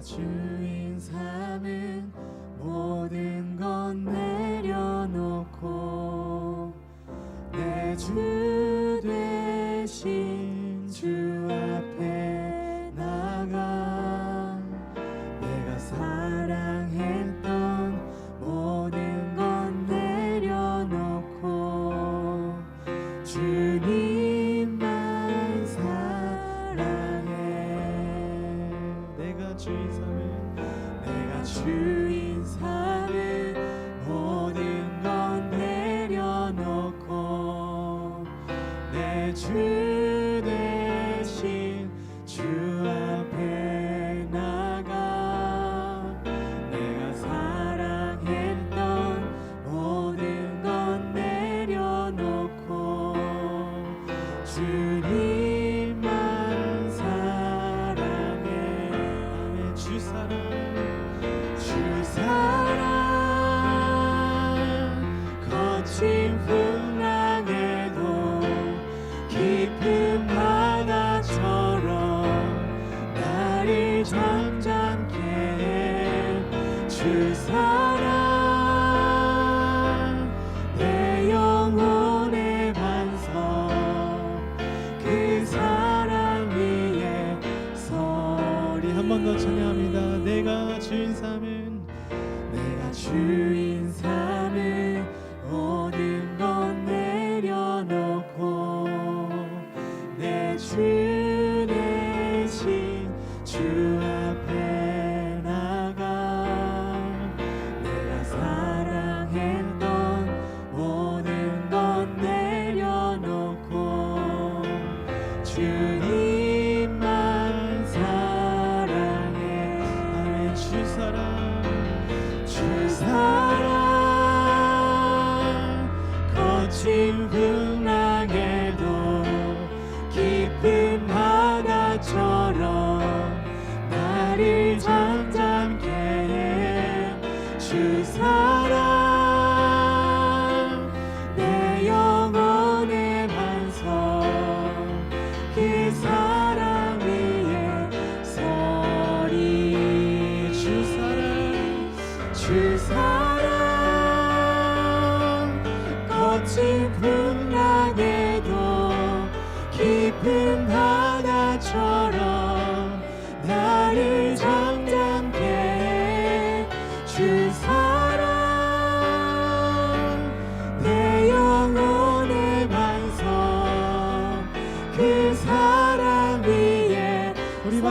주인 삼은 모든 건 내려놓고 내 주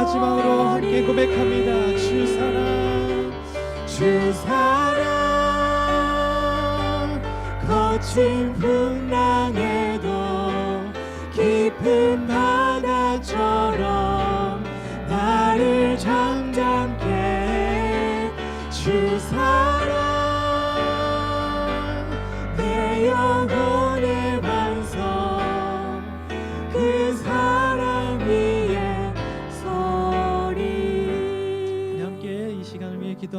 마지막으로 함께. 고백합니다 주 사랑 주 사랑 거친 풍랑에도 깊은 바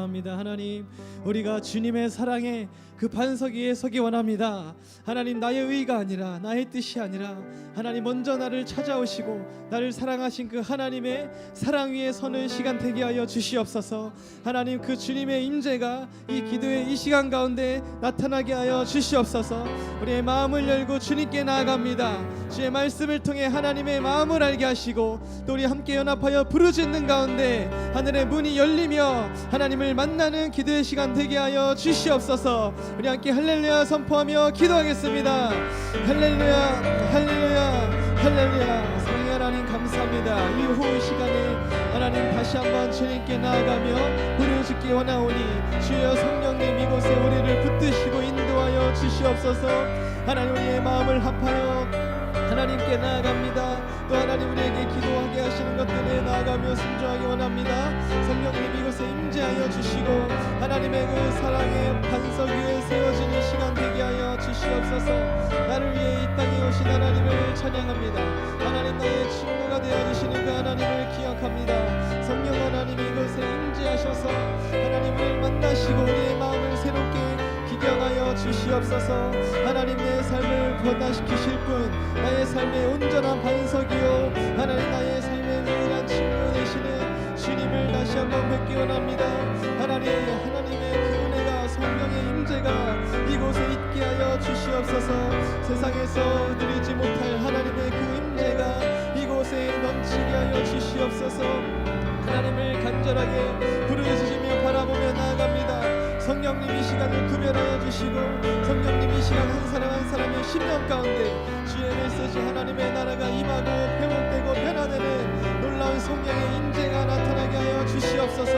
기도합니다. 하나님, 우리가 주님의 사랑에 그 반석 위에 서기 원합니다. 하나님, 나의 의가 아니라 나의 뜻이 아니라 하나님 먼저 나를 찾아오시고 나를 사랑하신 그 하나님의 사랑 위에 서는 시간 되게 하여 주시옵소서. 하나님 그 주님의 임재가 이 기도의 이 시간 가운데 나타나게 하여 주시옵소서. 우리의 마음을 열고 주님께 나아갑니다. 주의 말씀을 통해 하나님의 마음을 알게 하시고 또 우리 함께 연합하여 부르짖는 가운데 하늘의 문이 열리며 하나님을 만나는 기도의 시간 되게 하여 주시옵소서. 우리 함께 할렐루야 선포하며 기도하겠습니다. 할렐루야, 할렐루야, 할렐루야. 성령 하나님 감사합니다. 이 호흡 시간에 하나님 다시 한번 주님께 나아가며 부르짖기 원하오니 주여 성령님 이곳에 우리를 붙드시고 인도하여 주시옵소서. 하나님 우리의 마음을 합하여 하나님께 나아갑니다. 또 하나님 우리에게 나아가며 순종하기 원합니다. 성령님 이곳에 임재하여 주시고 하나님의 그 사랑의 반석 위에 세워지는 시간 되게 하여 주시옵소서. 나를 위해 이 땅에 오신 하나님을 찬양합니다. 하나님 나의 친구가 되어 주시는 그 하나님을 기억합니다. 성령 하나님 이곳에 임재하셔서 하나님을 만나시고 우리의 마음을 새롭게 기경하여 주시옵소서 하나님 내 삶을 변화시키실 분 나의 삶의 온전한 반석이요 하나님 나의 삶 다시 한번 뵙기 원합니다. 하나님, 하나님의 그 은혜가 성령의 임재가 이곳에 있게 하여 주시옵소서. 세상에서 누리지 못할 하나님의 그 임재가 이곳에 넘치게 하여 주시옵소서. 하나님을 간절하게 부르짖으며 바라보며 나아갑니다. 성령님 이 시간을 구별하여 주시고 성령님 이 시간 한 사람 한 사람의 심령 가운데 주의 메시지 하나님의 나라가 임하고 회복되고 변화되는 놀라운 성령의 인재가 나타나게 하여 주시옵소서.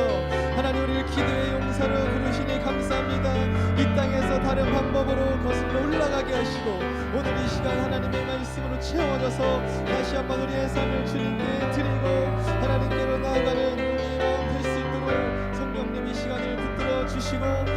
하나님 우리를 기도의 용사로 부르시니 감사합니다. 이 땅에서 다른 방법으로 거슬러 올라가게 하시고 오늘 이 시간 하나님의 말씀으로 채워져서 다시 한번 우리의 삶을 주님께 드리고 하나님께로 나아가는 우리의 마음 될수 있도록 성령님 이 시간을 붙들어 주시고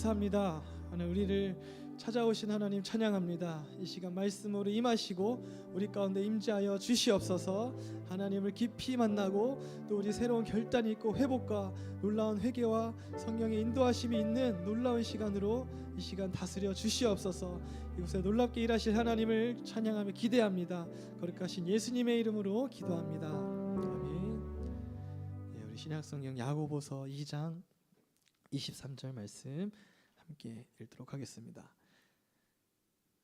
감사합니다. 하나님 우리를 찾아오신 하나님 찬양합니다. 이 시간 말씀으로 임하시고 우리 가운데 임재하여 주시옵소서. 하나님을 깊이 만나고 또 우리 새로운 결단이 있고 회복과 놀라운 회개와 성령의 인도하심이 있는 놀라운 시간으로 이 시간 다스려 주시옵소서. 이곳에 놀랍게 일하실 하나님을 찬양하며 기대합니다. 거룩하신 예수님의 이름으로 기도합니다. 아멘. 예, 우리 신약성경 야고보서 2장 23절 말씀 함께 읽도록 하겠습니다.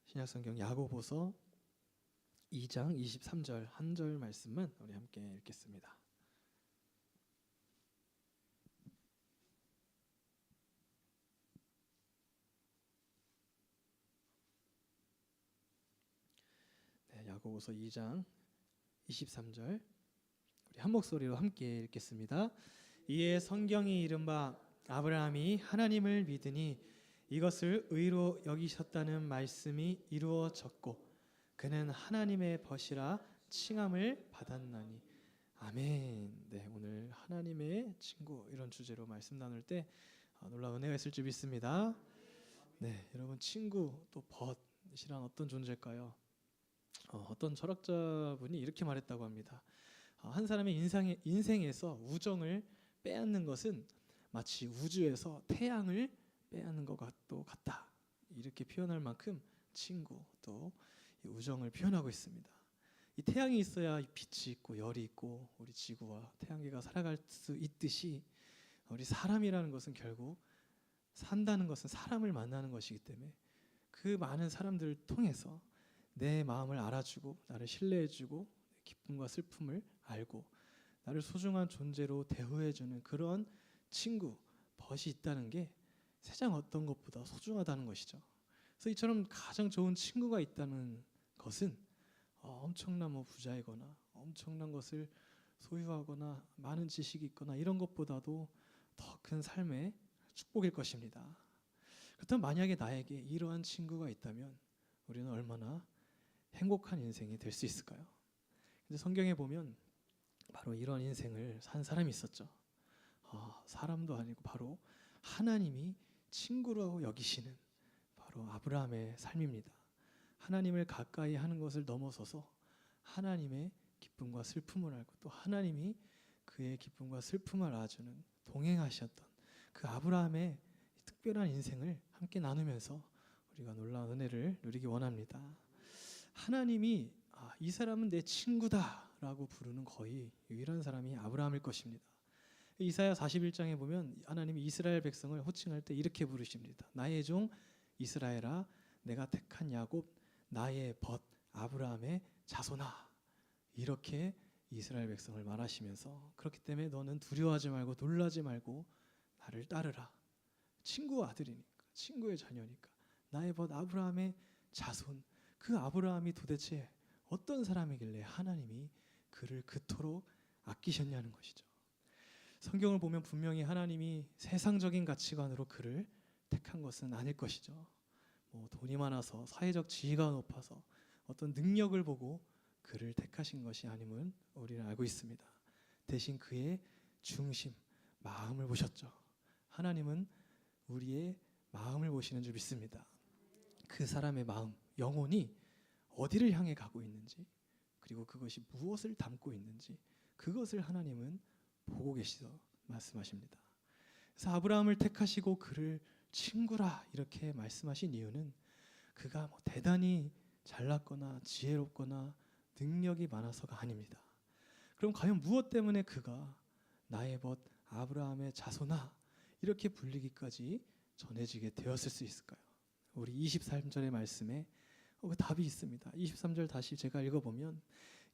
신약성경 야고보서 2장 23절 한 절 말씀은 우리 함께 읽겠습니다. 네, 야고보서 2장 23절 우리 한 목소리로 함께 읽겠습니다. 이에 성경이 이른바 아브라함이 하나님을 믿으니 이것을 의로 여기셨다는 말씀이 이루어졌고 그는 하나님의 벗이라 칭함을 받았나니 아멘. 네, 오늘 하나님의 친구 이런 주제로 말씀 나눌 때 아, 놀라운 은혜가 있을 줄 믿습니다. 네, 여러분 친구 또 벗이란 어떤 존재일까요? 어, 어떤 철학자분이 이렇게 말했다고 합니다. 아, 한 사람의 인생에, 인생에서 우정을 빼앗는 것은 마치 우주에서 태양을 빼앗는 것과도 같다. 이렇게 표현할 만큼 친구 또이 우정을 표현하고 있습니다. 이 태양이 있어야 이 빛이 있고 열이 있고 우리 지구와 태양계가 살아갈 수 있듯이 우리 사람이라는 것은 결국 산다는 것은 사람을 만나는 것이기 때문에 그 많은 사람들을 통해서 내 마음을 알아주고 나를 신뢰해주고 기쁨과 슬픔을 알고 나를 소중한 존재로 대우해주는 그런 친구 벗이 있다는 게 세상 어떤 것보다 소중하다는 것이죠. 그래서 이처럼 가장 좋은 친구가 있다는 것은 어, 엄청난 뭐 부자이거나 엄청난 것을 소유하거나 많은 지식이 있거나 이런 것보다도 더 큰 삶의 축복일 것입니다. 그렇다면 만약에 나에게 이러한 친구가 있다면 우리는 얼마나 행복한 인생이 될 수 있을까요? 근데 성경에 보면 바로 이런 인생을 산 사람이 있었죠. 아, 사람도 아니고 바로 하나님이 친구라고 여기시는 바로 아브라함의 삶입니다. 하나님을 가까이 하는 것을 넘어서서 하나님의 기쁨과 슬픔을 알고 또 하나님이 그의 기쁨과 슬픔을 알아주는 동행하셨던 그 아브라함의 특별한 인생을 함께 나누면서 우리가 놀라운 은혜를 누리기 원합니다. 하나님이 아, 이 사람은 내 친구다라고 부르는 거의 유일한 사람이 아브라함일 것입니다. 이사야 41장에 보면 하나님이 이스라엘 백성을 호칭할 때 이렇게 부르십니다. 나의 종 이스라엘아 내가 택한 야곱 나의 벗 아브라함의 자손아 이렇게 이스라엘 백성을 말하시면서 그렇기 때문에 너는 두려워하지 말고 놀라지 말고 나를 따르라. 친구 아들이니까 친구의 자녀니까 나의 벗 아브라함의 자손 그 아브라함이 도대체 어떤 사람이길래 하나님이 그를 그토록 아끼셨냐는 것이죠. 성경을 보면 분명히 하나님이 세상적인 가치관으로 그를 택한 것은 아닐 것이죠. 뭐 돈이 많아서 사회적 지위가 높아서 어떤 능력을 보고 그를 택하신 것이 아님은 우리는 알고 있습니다. 대신 그의 중심, 마음을 보셨죠. 하나님은 우리의 마음을 보시는 줄 믿습니다. 그 사람의 마음, 영혼이 어디를 향해 가고 있는지, 그리고 그것이 무엇을 담고 있는지, 그것을 하나님은 보고 계시서 말씀하십니다. 그래서 아브라함을 택하시고 그를 친구라 이렇게 말씀하신 이유는 그가 뭐 대단히 잘났거나 지혜롭거나 능력이 많아서가 아닙니다. 그럼 과연 무엇 때문에 그가 나의 벗 아브라함의 자손아 이렇게 불리기까지 전해지게 되었을 수 있을까요? 우리 23절의 말씀에 어, 그 답이 있습니다. 23절 다시 제가 읽어보면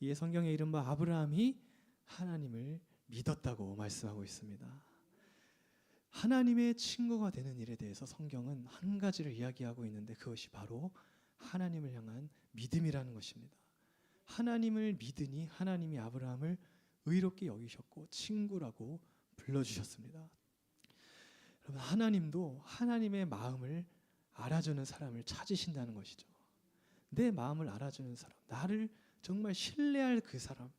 이 성경에 이른바 아브라함이 하나님을 믿었다고 말씀하고 있습니다. 하나님의 친구가 되는 일에 대해서 성경은 한 가지를 이야기하고 있는데 그것이 바로 하나님을 향한 믿음이라는 것입니다. 하나님을 믿으니 하나님이 아브라함을 의롭게 여기셨고 친구라고 불러주셨습니다. 여러분 하나님도 하나님의 마음을 알아주는 사람을 찾으신다는 것이죠. 내 마음을 알아주는 사람, 나를 정말 신뢰할 그 사람,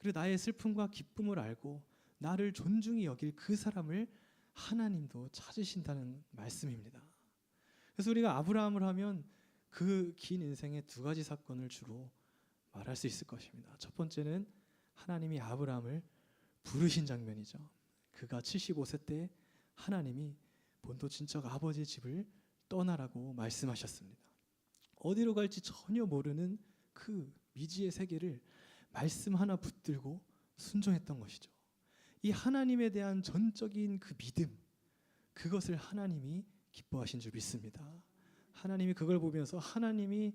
그리고 나의 슬픔과 기쁨을 알고 나를 존중히 여길 그 사람을 하나님도 찾으신다는 말씀입니다. 그래서 우리가 아브라함을 하면 그 긴 인생의 두 가지 사건을 주로 말할 수 있을 것입니다. 첫 번째는 하나님이 아브라함을 부르신 장면이죠. 그가 75세 때 하나님이 본토 친척 아버지의 집을 떠나라고 말씀하셨습니다. 어디로 갈지 전혀 모르는 그 미지의 세계를 말씀 하나 붙들고 순종했던 것이죠. 이 하나님에 대한 전적인 그 믿음, 그것을 하나님이 기뻐하신 줄 믿습니다. 하나님이 그걸 보면서 하나님이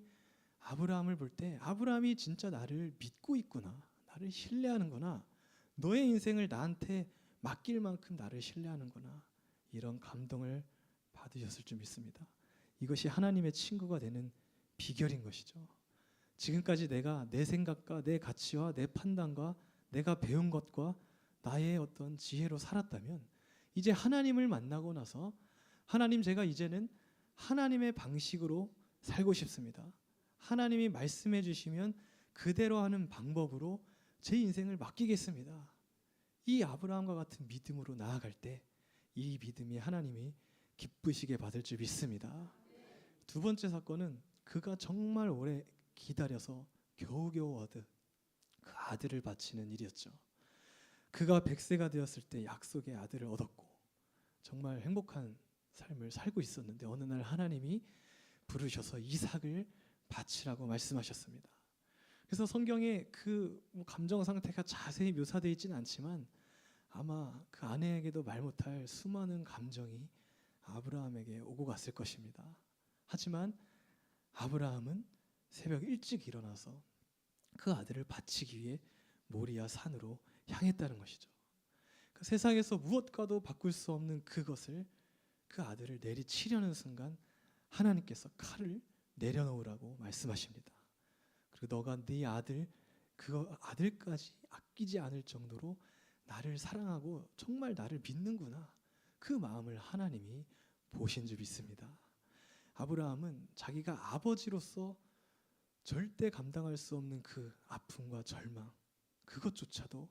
아브라함을 볼 때 아브라함이 진짜 나를 믿고 있구나, 나를 신뢰하는구나, 너의 인생을 나한테 맡길 만큼 나를 신뢰하는구나 이런 감동을 받으셨을 줄 믿습니다. 이것이 하나님의 친구가 되는 비결인 것이죠. 지금까지 내가 내 생각과 내 가치와 내 판단과 내가 배운 것과 나의 어떤 지혜로 살았다면 이제 하나님을 만나고 나서 하나님 제가 이제는 하나님의 방식으로 살고 싶습니다. 하나님이 말씀해 주시면 그대로 하는 방법으로 제 인생을 맡기겠습니다. 이 아브라함과 같은 믿음으로 나아갈 때 이 믿음이 하나님이 기쁘시게 받을 줄 믿습니다. 두 번째 사건은 그가 정말 오래 기다려서 겨우겨우 얻은 그 아들을 바치는 일이었죠. 그가 100세가 되었을 때 약속의 아들을 얻었고 정말 행복한 삶을 살고 있었는데 어느 날 하나님이 부르셔서 이삭을 바치라고 말씀하셨습니다. 그래서 성경에 그뭐 감정 상태가 자세히 묘사되어 있지는 않지만 아마 그 아내에게도 말 못할 수많은 감정이 아브라함에게 오고 갔을 것입니다. 하지만 아브라함은 새벽 일찍 일어나서 그 아들을 바치기 위해 모리아 산으로 향했다는 것이죠. 그 세상에서 무엇과도 바꿀 수 없는 그것을 그 아들을 내리치려는 순간 하나님께서 칼을 내려놓으라고 말씀하십니다. 그리고 너가 네 아들 그 아들까지 아끼지 않을 정도로 나를 사랑하고 정말 나를 믿는구나. 그 마음을 하나님이 보신 줄 믿습니다. 아브라함은 자기가 아버지로서 절대 감당할 수 없는 그 아픔과 절망 그것조차도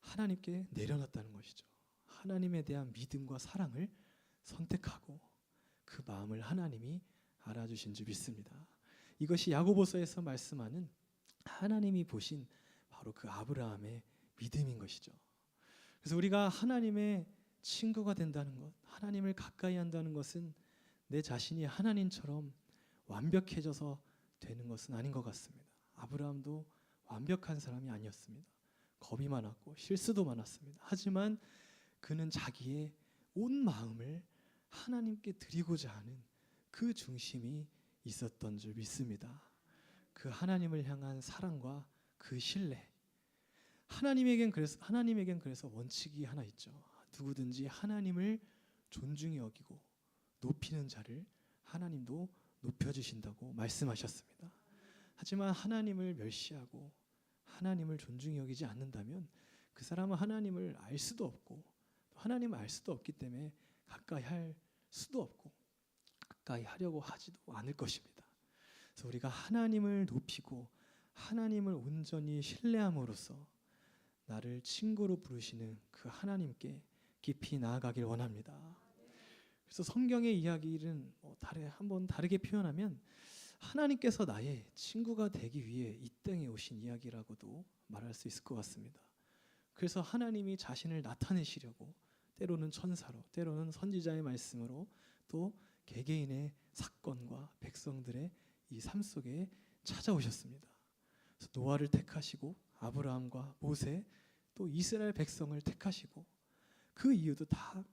하나님께 내려놨다는 것이죠. 하나님에 대한 믿음과 사랑을 선택하고 그 마음을 하나님이 알아주신 줄 믿습니다. 이것이 야고보서에서 말씀하는 하나님이 보신 바로 그 아브라함의 믿음인 것이죠. 그래서 우리가 하나님의 친구가 된다는 것, 하나님을 가까이 한다는 것은 내 자신이 하나님처럼 완벽해져서 되는 것은 아닌 것 같습니다. 아브라함도 완벽한 사람이 아니었습니다. 겁이 많았고 실수도 많았습니다. 하지만 그는 자기의 온 마음을 하나님께 드리고자 하는 그 중심이 있었던 줄 믿습니다. 그 하나님을 향한 사랑과 그 신뢰. 하나님에겐 그래서 하나님에겐 그래서 원칙이 하나 있죠. 누구든지 하나님을 존중히 여기고 높이는 자를 하나님도 높여 주신다고 말씀하셨습니다. 하지만 하나님을 멸시하고 하나님을 존중히 여기지 않는다면 그 사람은 하나님을 알 수도 없고 하나님을 알 수도 없기 때문에 가까이 할 수도 없고 가까이 하려고 하지도 않을 것입니다. 그래서 우리가 하나님을 높이고 하나님을 온전히 신뢰함으로써 나를 친구로 부르시는 그 하나님께 깊이 나아가길 원합니다. 그래서 성경의 이야기는 뭐 다르 한번 다르게 표현하면 하나님께서 나의 친구가 되기 위해 이 땅에 오신 이야기라고도 말할 수 있을 것 같습니다. 그래서 하나님이 자신을 나타내시려고 때로는 천사로, 때로는 선지자의 말씀으로 또 개개인의 사건과 백성들의 이 삶 속에 찾아오셨습니다. 그래서 노아를 택하시고 아브라함과 모세 또 이스라엘 백성을 택하시고 그 이유도 다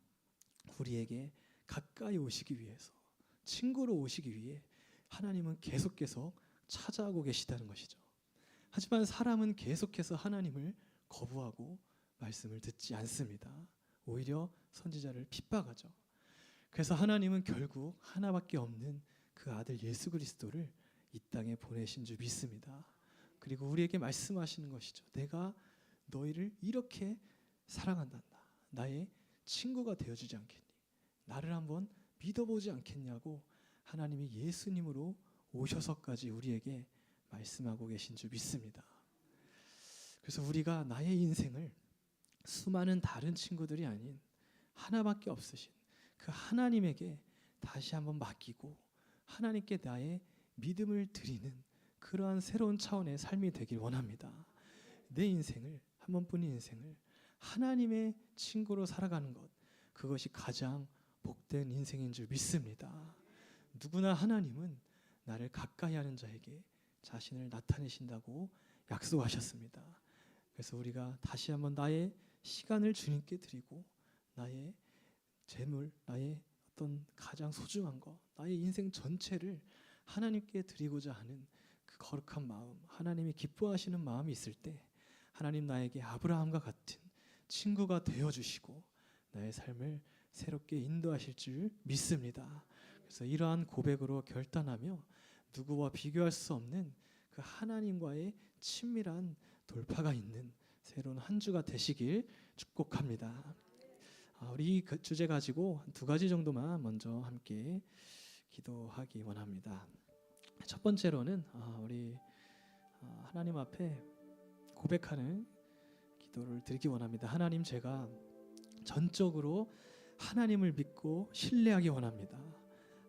우리에게 가까이 오시기 위해서 친구로 오시기 위해 하나님은 계속해서 찾아오고 계시다는 것이죠. 하지만 사람은 계속해서 하나님을 거부하고 말씀을 듣지 않습니다. 오히려 선지자를 핍박하죠. 그래서 하나님은 결국 하나밖에 없는 그 아들 예수 그리스도를 이 땅에 보내신 줄 믿습니다. 그리고 우리에게 말씀하시는 것이죠. 내가 너희를 이렇게 사랑한단다. 나의 친구가 되어주지 않겠니? 나를 한번 믿어보지 않겠냐고 하나님이 예수님으로 오셔서까지 우리에게 말씀하고 계신 줄 믿습니다. 그래서 우리가 나의 인생을 수많은 다른 친구들이 아닌 하나밖에 없으신 그 하나님에게 다시 한번 맡기고 하나님께 나의 믿음을 드리는 그러한 새로운 차원의 삶이 되길 원합니다. 내 인생을 한 번뿐인 인생을 하나님의 친구로 살아가는 것 그것이 가장 복된 인생인 줄 믿습니다. 누구나 하나님은 나를 가까이 하는 자에게 자신을 나타내신다고 약속하셨습니다. 그래서 우리가 다시 한번 나의 시간을 주님께 드리고 나의 재물, 나의 어떤 가장 소중한 것, 나의 인생 전체를 하나님께 드리고자 하는 그 거룩한 마음, 하나님이 기뻐하시는 마음이 있을 때 하나님 나에게 아브라함과 같은 친구가 되어 주시고 나의 삶을 새롭게 인도하실 줄 믿습니다. 그래서 이러한 고백으로 결단하며 누구와 비교할 수 없는 그 하나님과의 친밀한 돌파가 있는 새로운 한 주가 되시길 축복합니다. 아, 우리 그 주제 가지고 한두 가지 정도만 먼저 함께 기도하기 원합니다. 첫 번째로는 아, 우리 아, 하나님 앞에 고백하는 기도를 드리기 원합니다. 하나님 제가 전적으로 하나님을 믿고 신뢰하기 원합니다.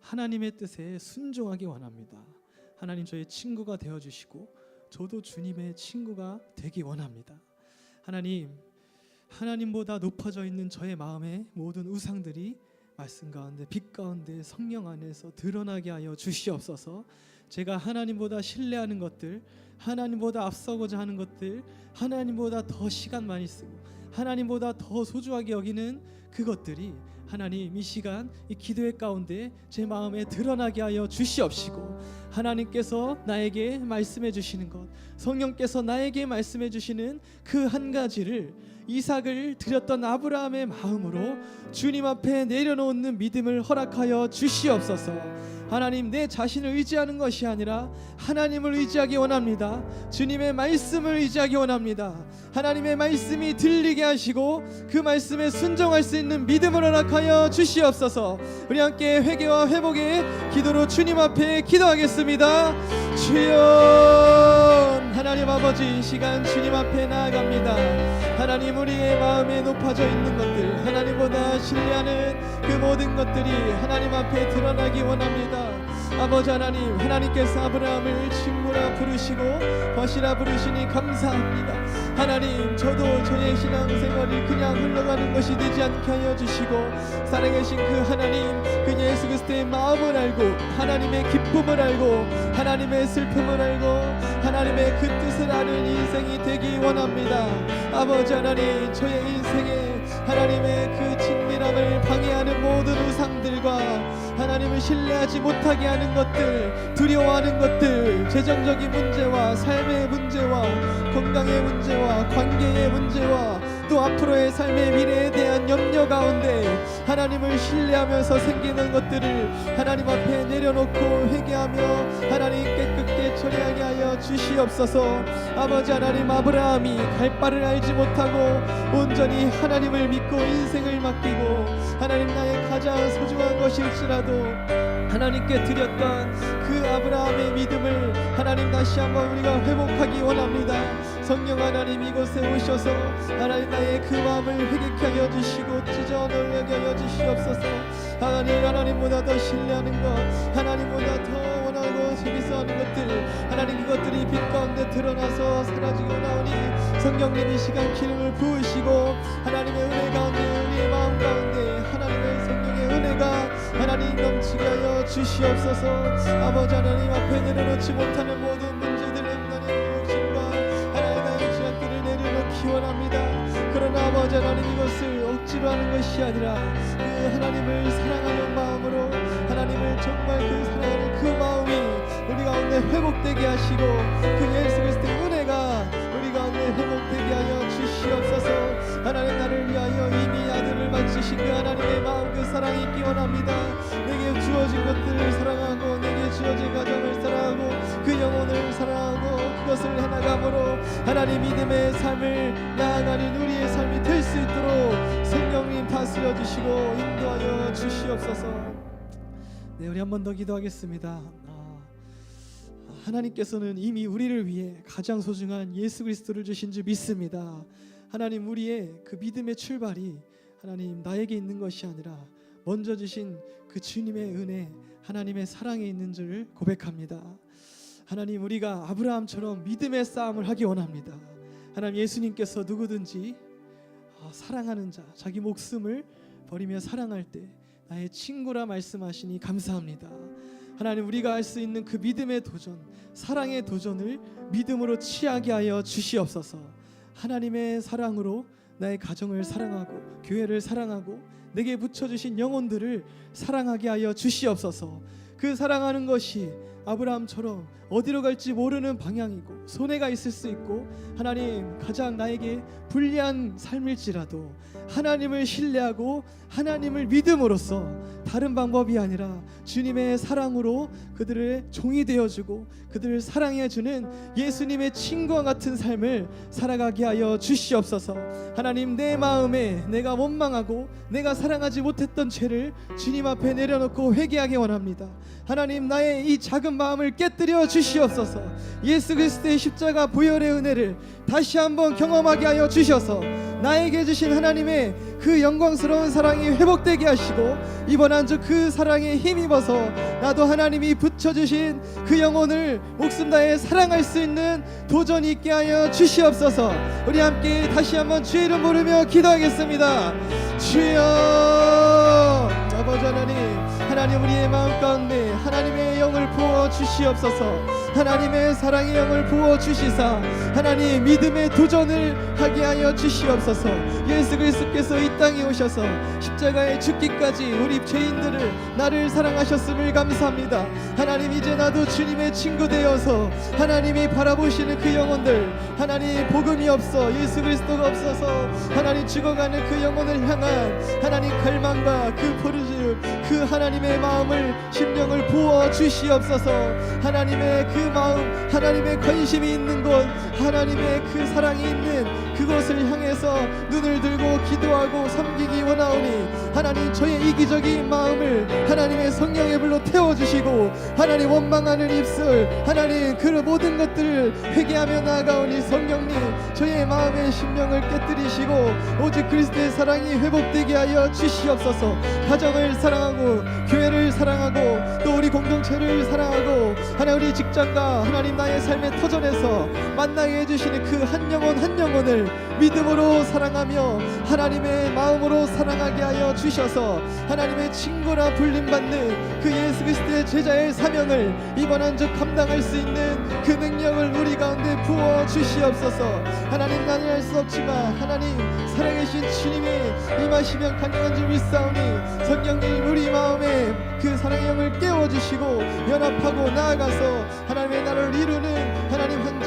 하나님의 뜻에 순종하기 원합니다. 하나님 저의 친구가 되어 주시고 저도 주님의 친구가 되기 원합니다. 하나님 하나님보다 높아져 있는 저의 마음의 모든 우상들이 말씀 가운데 빛 가운데 성령 안에서 드러나게 하여 주시옵소서. 제가 하나님보다 신뢰하는 것들, 하나님보다 앞서고자 하는 것들, 하나님보다 더 시간 많이 쓰고 하나님보다 더 소중하게 여기는 그것들이 하나님 이 시간 이 기도의 가운데 제 마음에 드러나게 하여 주시옵시고 하나님께서 나에게 말씀해 주시는 것 성령께서 나에게 말씀해 주시는 그 한 가지를 이삭을 드렸던 아브라함의 마음으로 주님 앞에 내려놓는 믿음을 허락하여 주시옵소서. 하나님 내 자신을 의지하는 것이 아니라 하나님을 의지하기 원합니다. 주님의 말씀을 의지하기 원합니다. 하나님의 말씀이 들리게 하시고 그 말씀에 순종할 수 있는 믿음을 허락하여 주시옵소서. 우리 함께 회개와 회복의 기도로 주님 앞에 기도하겠습니다. 주여 하나님 아버지 이 시간 주님 앞에 나아갑니다. 하나님 우리의 마음에 높아져 있는 것들 하나님보다 신뢰하는 그 모든 것들이 하나님 앞에 드러나기 원합니다. 아버지 하나님 하나님께서 아브라함을 친구라 부르시고 벗이라 부르시니 감사합니다. 하나님 저도 저의 신앙생활이 그냥 흘러가는 것이 되지 않게 하여 주시고 살아계신 그 하나님 그 예수 그리스도의 마음을 알고 하나님의 기쁨을 알고 하나님의 슬픔을 알고 하나님의 그 뜻을 아는 인생이 되기 원합니다. 아버지 하나님 저의 인생에 하나님의 그 친밀함을 방해하는 모든 우상들과 하나님을 신뢰하지 못하게 하는 것들, 두려워하는 것들, 재정적인 문제와 삶의 문제와 건강의 문제와 관계의 문제와 또 앞으로의 삶의 미래에 대한 염려 가운데 하나님을 신뢰하면서 생기는 것들을 하나님 앞에 내려놓고 회개하며 하나님 깨끗게 처리하게 하여 주시옵소서 아버지 하나님 아브라함이 갈 바를 알지 못하고 온전히 하나님을 믿고 인생을 맡기고 하나님 나의 가장 소중한 것일지라도 하나님께 드렸던 그 아브라함의 믿음을 하나님 다시 한번 우리가 회복하기 원합니다. 성령 하나님 이곳에 오셔서 하나님 나의 그 마음을 회개케 하여 주시고 찢어 놀라게 하여 주시옵소서. 하나님 하나님보다 더 신뢰하는 것 하나님보다 더 원하고 재밌어하는 것들 하나님 그것들이 빛 가운데 드러나서 사라지고 나오니 성령님 이 시간 기름을 부으시고 하나님의 은혜 가운데 우리의 마음 가운데 하나님의 성령의 은혜가 하나님 넘치게 하여 주시옵소서 아버지 하나님 앞에 내려놓지 못하는 모든 하나님 이것을 억지로 하는 것이 아니라 그 하나님을 사랑하는 마음으로 하나님을 정말 그 사랑하는 그 마음이 우리 가운데 회복되게 하시고 그 예수 그리스도의 은혜가 우리 가운데 회복되게 하여 주시옵소서. 하나님 나를 위하여 이미 아들을 바치신 그 하나님의 마음 그 사랑이 있기 원합니다. 내게 주어진 것들을 사랑하고 내게 주어진 가정을 사랑하고 그 영혼을 사랑하고 그 것을 해나감으로 하나님 믿음의 삶을 나아가는 우리의 삶이 될 수 있도록 성령님 다스려 주시고 인도하여 주시옵소서 네 우리 한 번 더 기도하겠습니다 아, 하나님께서는 이미 우리를 위해 가장 소중한 예수 그리스도를 주신 줄 믿습니다. 하나님 우리의 그 믿음의 출발이 하나님 나에게 있는 것이 아니라 먼저 주신 그 주님의 은혜, 하나님의 사랑에 있는 줄 고백합니다. 하나님 우리가 아브라함처럼 믿음의 싸움을 하기 원합니다. 하나님 예수님께서 누구든지 아, 사랑하는 자, 자기 목숨을 버리며 사랑할 때 나의 친구라 말씀하시니 감사합니다. 하나님 우리가 할 수 있는 그 믿음의 도전, 사랑의 도전을 믿음으로 취하게 하여 주시옵소서. 하나님의 사랑으로 나의 가정을 사랑하고 교회를 사랑하고 내게 붙여 주신 영혼들을 사랑하게 하여 주시옵소서. 그 사랑하는 것이 아브라함처럼 어디로 갈지 모르는 방향이고 손해가 있을 수 있고 하나님 가장 나에게 불리한 삶일지라도 하나님을 신뢰하고 하나님을 믿음으로써 다른 방법이 아니라 주님의 사랑으로 그들의 종이 되어주고 그들을 사랑해주는 예수님의 친구와 같은 삶을 살아가게 하여 주시옵소서. 하나님 내 마음에 내가 원망하고 내가 사랑하지 못했던 죄를 주님 앞에 내려놓고 회개하기 원합니다. 하나님 나의 이 작은 마음을 깨뜨려 주 시옵소서. 예수 그리스도의 십자가 보혈의 은혜를 다시 한번 경험하게 하여 주셔서 나에게 주신 하나님의 그 영광스러운 사랑이 회복되게 하시고 이번 한 주 그 사랑에 힘입어서 나도 하나님이 붙여주신 그 영혼을 목숨 다해 사랑할 수 있는 도전이 있게 하여 주시옵소서. 우리 함께 다시 한번 주의 이름 부르며 기도하겠습니다. 주여 아버지 하나님 하나님 우리의 마음 가운데 하나님의 영을 부어 주시옵소서. 하나님의 사랑의 영을 부어 주시사 하나님 믿음의 도전을 하게 하여 주시옵소서. 예수 그리스도께서 이 땅에 오셔서 십자가에 죽기까지 우리 죄인들을 나를 사랑하셨음을 감사합니다. 하나님 이제 나도 주님의 친구 되어서 하나님이 바라보시는 그 영혼들 하나님 복음이 없어 예수 그리스도가 없어서 하나님 죽어가는 그 영혼을 향한 하나님 갈망과 그 포르즈 그 하나님의 마음을 심령을 부어 주시옵소서. 하나님의 그 마음 하나님의 관심이 있는 곳 하나님의 그 사랑이 있는 그곳을 향해서 눈을 들고 기도하고 섬기기 원하오니 하나님 저의 이기적인 마음을 하나님의 성령의 불로 태워주시고 하나님 원망하는 입술 하나님 그 모든 것들을 회개하며 나아가오니 성령님 저의 마음의 심령을 깨뜨리시고 오직 그리스도의 사랑이 회복되게 하여 주시옵소서. 가정을 사랑하고 교회를 사랑하고 또 우리 공동체를 사랑하고 하나님 우리 직장과 하나님 나의 삶의 터전에서 만나게 해주시는 그 한 영혼 한 영혼을 믿음으로 사랑하며 하나님의 마음으로 사랑하게 하여 주셔서 하나님의 친구라 불림받는 그 예수 그리스도의 제자의 사명을 이번 한 주 감당할 수 있는 그 능력을 우리 가운데 부어 주시옵소서. 하나님 나는 할수 없지만 하나님 살아계신 주님이 임하시면 가능한 줄 믿사오니 성령님 우리 마음에 그 사랑의 영을 깨워주시고 연합하고 나아가서 하나님의 나라를 이루는 하나님 한